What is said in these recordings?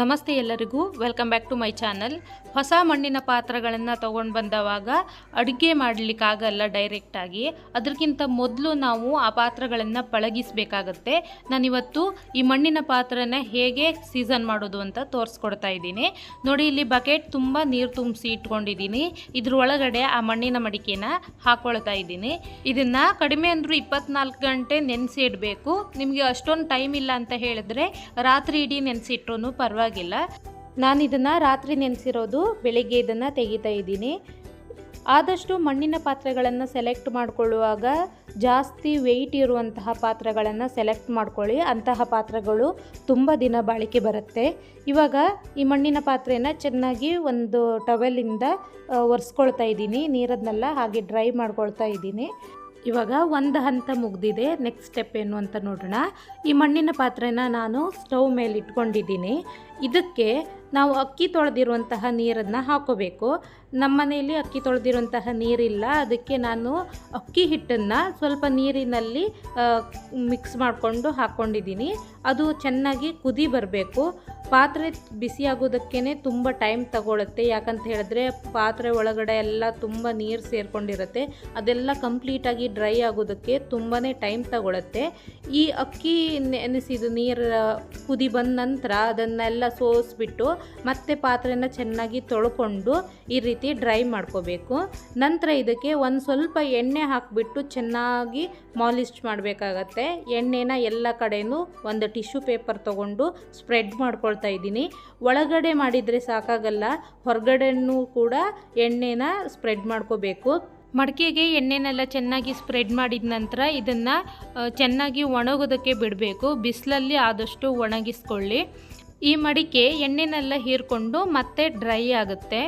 ನಮಸ್ತೆ ಎಲ್ಲರಿಗೂ. Welcome back to my channel ಹೊಸ ಮಣ್ಣಿನ ಪಾತ್ರಗಳನ್ನು ತೊಗೊಂಡು ಬಂದವಾಗ ಅಡುಗೆ ಮಾಡಲಿಕ್ಕಾಗಲ್ಲ ಡೈರೆಕ್ಟಾಗಿ ಅದಕ್ಕಿಂತ ಮೊದಲು ನಾವು ಆ ಪಾತ್ರಗಳನ್ನು ಪಳಗಿಸಬೇಕಾಗತ್ತೆ. ನಾನಿವತ್ತು ಈ ಮಣ್ಣಿನ ಪಾತ್ರನ ಹೇಗೆ ಸೀಸನ್ ಮಾಡೋದು ಅಂತ ತೋರಿಸ್ಕೊಡ್ತಾ ಇದ್ದೀನಿ. ನೋಡಿ, ಇಲ್ಲಿ ಬಕೆಟ್ ತುಂಬ ನೀರು ತುಂಬಿಸಿ ಇಟ್ಕೊಂಡಿದ್ದೀನಿ. ಇದ್ರ ಒಳಗಡೆ ಆ ಮಣ್ಣಿನ ಮಡಿಕೆನ ಹಾಕ್ಕೊಳ್ತಾ ಇದ್ದೀನಿ. ಇದನ್ನು ಕಡಿಮೆ ಅಂದರೂ ಇಪ್ಪತ್ನಾಲ್ಕು ಗಂಟೆ ನೆನೆಸಿ ಇಡಬೇಕು ನಿಮಗೆ ಅಷ್ಟೊಂದು ಟೈಮ್ ಇಲ್ಲ ಅಂತ ಹೇಳಿದ್ರೆ ರಾತ್ರಿ ಇಡೀ ನೆನೆಸಿಟ್ರೂ ಪರವಾಗಿಲ್ಲ ನಾನು ಇದನ್ನು ರಾತ್ರಿ ನೆನೆಸಿರೋದು, ಬೆಳಿಗ್ಗೆ ಇದನ್ನು ತೆಗಿತಾ ಇದ್ದೀನಿ. ಆದಷ್ಟು ಮಣ್ಣಿನ ಪಾತ್ರೆಗಳನ್ನು ಸೆಲೆಕ್ಟ್ ಮಾಡಿಕೊಳ್ಳುವಾಗ ಜಾಸ್ತಿ ವೆಯ್ಟ್ ಇರುವಂತಹ ಪಾತ್ರೆಗಳನ್ನು ಸೆಲೆಕ್ಟ್ ಮಾಡ್ಕೊಳ್ಳಿ. ಅಂತಹ ಪಾತ್ರೆಗಳು ತುಂಬ ದಿನ ಬಾಳಿಕೆ ಬರುತ್ತೆ. ಇವಾಗ ಈ ಮಣ್ಣಿನ ಪಾತ್ರೆಯನ್ನು ಚೆನ್ನಾಗಿ ಒಂದು ಟವೆಲಿಂದ ಒರೆಸ್ಕೊಳ್ತಾ ಇದ್ದೀನಿ. ನೀರದನ್ನೆಲ್ಲ ಹಾಗೆ ಡ್ರೈ ಮಾಡ್ಕೊಳ್ತಾ ಇದ್ದೀನಿ. ಇವಾಗ ಒಂದು ಹಂತ ಮುಗ್ದಿದೆ. ನೆಕ್ಸ್ಟ್ ಸ್ಟೆಪ್ ಏನು ಅಂತ ನೋಡೋಣ. ಈ ಮಣ್ಣಿನ ಪಾತ್ರೆನ ನಾನು ಸ್ಟವ್ ಮೇಲೆ ಇಟ್ಕೊಂಡಿದ್ದೀನಿ. ಇದಕ್ಕೆ ನಾವು ಅಕ್ಕಿ ತೊಳೆದಿರುವಂತಹ ನೀರನ್ನು ಹಾಕೋಬೇಕು. ನಮ್ಮ ಮನೆಯಲ್ಲಿ ಅಕ್ಕಿ ತೊಳೆದಿರುವಂತಹ ನೀರಿಲ್ಲ. ಅದಕ್ಕೆ ನಾನು ಅಕ್ಕಿ ಹಿಟ್ಟನ್ನು ಸ್ವಲ್ಪ ನೀರಿನಲ್ಲಿ ಮಿಕ್ಸ್ ಮಾಡಿಕೊಂಡು ಹಾಕ್ಕೊಂಡಿದ್ದೀನಿ ಅದು ಚೆನ್ನಾಗಿ ಕುದಿ ಬರಬೇಕು. ಪಾತ್ರೆ ಬಿಸಿಯಾಗೋದಕ್ಕೇ ತುಂಬ ಟೈಮ್ ತಗೊಳುತ್ತೆ. ಯಾಕಂತ ಹೇಳಿದ್ರೆ ಪಾತ್ರೆ ಒಳಗಡೆ ಎಲ್ಲ ತುಂಬ ನೀರು ಸೇರಿಕೊಂಡಿರುತ್ತೆ. ಅದೆಲ್ಲ ಕಂಪ್ಲೀಟಾಗಿ ಡ್ರೈ ಆಗೋದಕ್ಕೆ ತುಂಬಾ ಟೈಮ್ ತಗೊಳುತ್ತೆ. ಈ ಅಕ್ಕಿ ನೆನೆಸಿದ ನೀರು ಕುದಿ ಬಂದ ನಂತರ ಅದನ್ನೆಲ್ಲ ಸೋಸಿಬಿಟ್ಟು ಮತ್ತೆ ಪಾತ್ರೆನ ಚೆನ್ನಾಗಿ ತೊಳ್ಕೊಂಡು ಈ ರೀತಿ ಡ್ರೈ ಮಾಡ್ಕೋಬೇಕು. ನಂತರ ಇದಕ್ಕೆ ಒಂದು ಸ್ವಲ್ಪ ಎಣ್ಣೆ ಹಾಕಿಬಿಟ್ಟು ಚೆನ್ನಾಗಿ ಮಾಲಿಶ್ ಮಾಡಬೇಕಾಗತ್ತೆ. ಎಣ್ಣೆನ ಎಲ್ಲ ಕಡೆಯೂ ಒಂದು ಟಿಶ್ಯೂ ಪೇಪರ್ ತೊಗೊಂಡು ಸ್ಪ್ರೆಡ್ ಮಾಡ್ಕೊಳ್ತಾ ಇದ್ದೀನಿ. ಒಳಗಡೆ ಮಾಡಿದರೆ ಸಾಕಾಗಲ್ಲ, ಹೊರಗಡೆನೂ ಕೂಡ ಎಣ್ಣೆನ ಸ್ಪ್ರೆಡ್ ಮಾಡ್ಕೋಬೇಕು. ಮಡಿಕೆಗೆ ಎಣ್ಣೆನೆಲ್ಲ ಚೆನ್ನಾಗಿ ಸ್ಪ್ರೆಡ್ ಮಾಡಿದ ನಂತರ ಇದನ್ನು ಚೆನ್ನಾಗಿ ಒಣಗೋದಕ್ಕೆ ಬಿಡಬೇಕು. ಬಿಸಿಲಲ್ಲಿ ಆದಷ್ಟು ಒಣಗಿಸ್ಕೊಳ್ಳಿ. ಈ ಮಡಿಕೆ ಎಣ್ಣೆನೆಲ್ಲ ಹೀರ್ಕೊಂಡು ಮತ್ತೆ ಡ್ರೈ ಆಗುತ್ತೆ.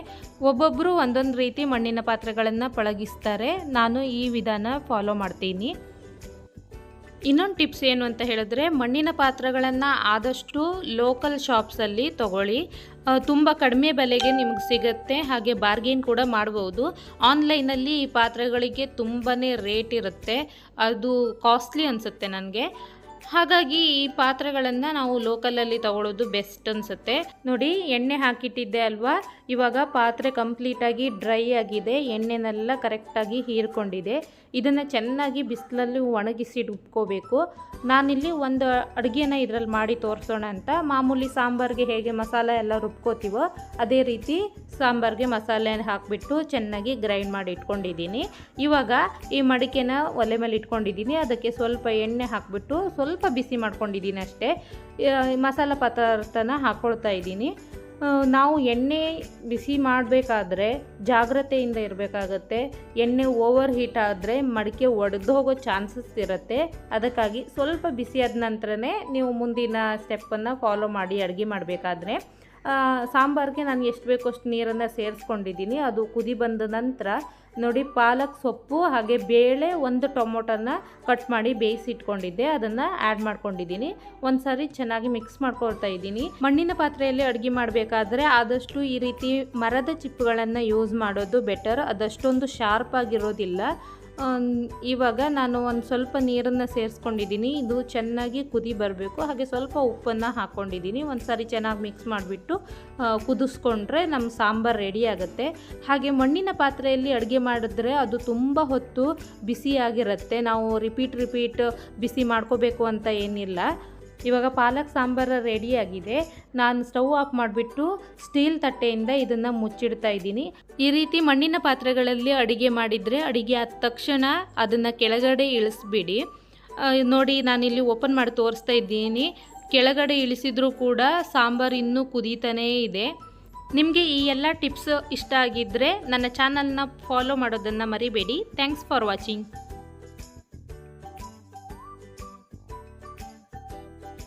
ಒಬ್ಬೊಬ್ಬರು ಒಂದೊಂದು ರೀತಿ ಮಣ್ಣಿನ ಪಾತ್ರೆಗಳನ್ನು ಪಳಗಿಸ್ತಾರೆ. ನಾನು ಈ ವಿಧಾನ ಫಾಲೋ ಮಾಡ್ತೀನಿ. ಇನ್ನೊಂದು ಟಿಪ್ಸ್ ಏನು ಅಂತ ಹೇಳಿದ್ರೆ, ಮಣ್ಣಿನ ಪಾತ್ರೆಗಳನ್ನು ಆದಷ್ಟು ಲೋಕಲ್ ಶಾಪ್ಸಲ್ಲಿ ತಗೊಳ್ಳಿ. ತುಂಬ ಕಡಿಮೆ ಬೆಲೆಗೆ ನಿಮಗೆ ಸಿಗುತ್ತೆ, ಹಾಗೆ ಬಾರ್ಗೇನ್ ಕೂಡ ಮಾಡ್ಬೋದು. ಆನ್ಲೈನಲ್ಲಿ ಈ ಪಾತ್ರೆಗಳಿಗೆ ತುಂಬಾ ರೇಟ್ ಇರುತ್ತೆ. ಅದು ಕಾಸ್ಟ್ಲಿ ಅನಿಸುತ್ತೆ ನನಗೆ. ಹಾಗಾಗಿ ಈ ಪಾತ್ರೆಗಳನ್ನು ನಾವು ಲೋಕಲಲ್ಲಿ ತಗೊಳ್ಳೋದು ಬೆಸ್ಟ್ ಅನಿಸುತ್ತೆ. ನೋಡಿ, ಎಣ್ಣೆ ಹಾಕಿಟ್ಟಿದ್ದೆ ಅಲ್ವಾ? ಇವಾಗ ಪಾತ್ರೆ ಕಂಪ್ಲೀಟಾಗಿ ಡ್ರೈ ಆಗಿದೆ. ಎಣ್ಣೆನೆಲ್ಲ ಕರೆಕ್ಟಾಗಿ ಹೀರ್ಕೊಂಡಿದೆ. ಇದನ್ನು ಚೆನ್ನಾಗಿ ಬಿಸಿಲಲ್ಲಿ ಒಣಗಿಸಿ ಇಟ್ಕೋಬೇಕು ನಾನಿಲ್ಲಿ ಒಂದು ಅಡುಗೆನ ಇದರಲ್ಲಿ ಮಾಡಿ ತೋರಿಸೋಣ ಅಂತ. ಮಾಮೂಲಿ ಸಾಂಬಾರಿಗೆ ಹೇಗೆ ಮಸಾಲೆ ಎಲ್ಲ ರುಬ್ಕೋತೀವೋ ಅದೇ ರೀತಿ ಸಾಂಬಾರಿಗೆ ಮಸಾಲೆ ಹಾಕಿಬಿಟ್ಟು ಚೆನ್ನಾಗಿ ಗ್ರೈಂಡ್ ಮಾಡಿ ಇಟ್ಕೊಂಡಿದ್ದೀನಿ. ಇವಾಗ ಈ ಮಡಿಕೆನ ಒಲೆ ಮೇಲೆ ಇಟ್ಕೊಂಡಿದ್ದೀನಿ. ಅದಕ್ಕೆ ಸ್ವಲ್ಪ ಎಣ್ಣೆ ಹಾಕಿಬಿಟ್ಟು ಸ್ವಲ್ಪ ಬಿಸಿ ಮಾಡ್ಕೊಂಡಿದ್ದೀನಿ ಅಷ್ಟೇ. ಮಸಾಲ ಪದಾರ್ಥನ ಹಾಕ್ಕೊಳ್ತಾ ಇದ್ದೀನಿ. ನಾವು ಎಣ್ಣೆ ಬಿಸಿ ಮಾಡಬೇಕಾದ್ರೆ ಜಾಗ್ರತೆಯಿಂದ ಇರಬೇಕಾಗತ್ತೆ. ಎಣ್ಣೆ ಓವರ್ ಹೀಟ್ ಆದರೆ ಮಡಿಕೆ ಒಡೆದು ಹೋಗೋ ಚಾನ್ಸಸ್ ಇರುತ್ತೆ. ಅದಕ್ಕಾಗಿ ಸ್ವಲ್ಪ ಬಿಸಿಯಾದ ನಂತರನೇ ನೀವು ಮುಂದಿನ ಸ್ಟೆಪ್ಪನ್ನು ಫಾಲೋ ಮಾಡಿ ಅಡುಗೆ ಮಾಡಬೇಕಾದ್ರೆ. ಸಾಂಬಾರಿಗೆ ನಾನು ಎಷ್ಟು ಬೇಕೋ ಅಷ್ಟು ನೀರನ್ನು ಸೇರಿಸ್ಕೊಂಡಿದ್ದೀನಿ. ಅದು ಕುದಿ ಬಂದ ನಂತರ ನೋಡಿ ಪಾಲಕ್ ಸೊಪ್ಪು ಹಾಗೆ ಬೇಳೆ ಒಂದು ಟೊಮೊಟೊನ ಕಟ್ ಮಾಡಿ ಬೇಯಿಸಿ ಇಟ್ಕೊಂಡಿದ್ದೆ. ಅದನ್ನು ಆ್ಯಡ್ ಮಾಡ್ಕೊಂಡಿದ್ದೀನಿ. ಒಂದು ಸಾರಿ ಚೆನ್ನಾಗಿ ಮಿಕ್ಸ್ ಮಾಡ್ಕೊಳ್ತಾ ಇದ್ದೀನಿ. ಮಣ್ಣಿನ ಪಾತ್ರೆಯಲ್ಲಿ ಅಡುಗೆ ಮಾಡಬೇಕಾದ್ರೆ ಆದಷ್ಟು ಈ ರೀತಿ ಮರದ ಚಿಪ್ಪುಗಳನ್ನು ಯೂಸ್ ಮಾಡೋದು ಬೆಟರ್ ಅದಷ್ಟೊಂದು ಶಾರ್ಪ್ ಆಗಿರೋದಿಲ್ಲ. ಇವಾಗ ನಾನು ಒಂದು ಸ್ವಲ್ಪ ನೀರನ್ನು ಸೇರಿಸ್ಕೊಂಡಿದ್ದೀನಿ. ಇದು ಚೆನ್ನಾಗಿ ಕುದಿ ಬರಬೇಕು. ಹಾಗೆ ಸ್ವಲ್ಪ ಉಪ್ಪನ್ನು ಹಾಕ್ಕೊಂಡಿದ್ದೀನಿ ಒಂದು ಸಾರಿ ಚೆನ್ನಾಗಿ ಮಿಕ್ಸ್ ಮಾಡಿಬಿಟ್ಟು ಕುದಿಸ್ಕೊಂಡ್ರೆ ನಮ್ಮ ಸಾಂಬಾರು ರೆಡಿ ಆಗುತ್ತೆ. ಹಾಗೆ ಮಣ್ಣಿನ ಪಾತ್ರೆಯಲ್ಲಿ ಅಡುಗೆ ಮಾಡಿದ್ರೆ ಅದು ತುಂಬ ಹೊತ್ತು ಬಿಸಿಯಾಗಿರುತ್ತೆ. ನಾವು ರಿಪೀಟ್ ರಿಪೀಟ್ ಬಿಸಿ ಮಾಡ್ಕೋಬೇಕು ಅಂತ ಏನಿಲ್ಲ. ಇವಾಗ ಪಾಲಕ್ ಸಾಂಬಾರು ರೆಡಿಯಾಗಿದೆ ನಾನು ಸ್ಟವ್ ಆಫ್ ಮಾಡಿಬಿಟ್ಟು ಸ್ಟೀಲ್ ತಟ್ಟೆಯಿಂದ ಇದನ್ನು ಮುಚ್ಚಿಡ್ತಾ ಇದ್ದೀನಿ. ಈ ರೀತಿ ಮಣ್ಣಿನ ಪಾತ್ರೆಗಳಲ್ಲಿ ಅಡುಗೆ ಮಾಡಿದರೆ ಅಡುಗೆ ಆದ ತಕ್ಷಣ ಅದನ್ನು ಕೆಳಗಡೆ ಇಳಿಸ್ಬಿಡಿ. ನೋಡಿ, ನಾನಿಲ್ಲಿ ಓಪನ್ ಮಾಡಿ ತೋರಿಸ್ತಾ ಇದ್ದೀನಿ. ಕೆಳಗಡೆ ಇಳಿಸಿದ್ರೂ ಕೂಡ ಸಾಂಬಾರು ಇನ್ನೂ ಕುದೀತಾನೇ ಇದೆ. ನಿಮಗೆ ಈ ಎಲ್ಲ ಟಿಪ್ಸ್ ಇಷ್ಟ ಆಗಿದ್ದರೆ ನನ್ನ ಚಾನಲ್ನ ಫಾಲೋ ಮಾಡೋದನ್ನು ಮರಿಬೇಡಿ. Thanks for watching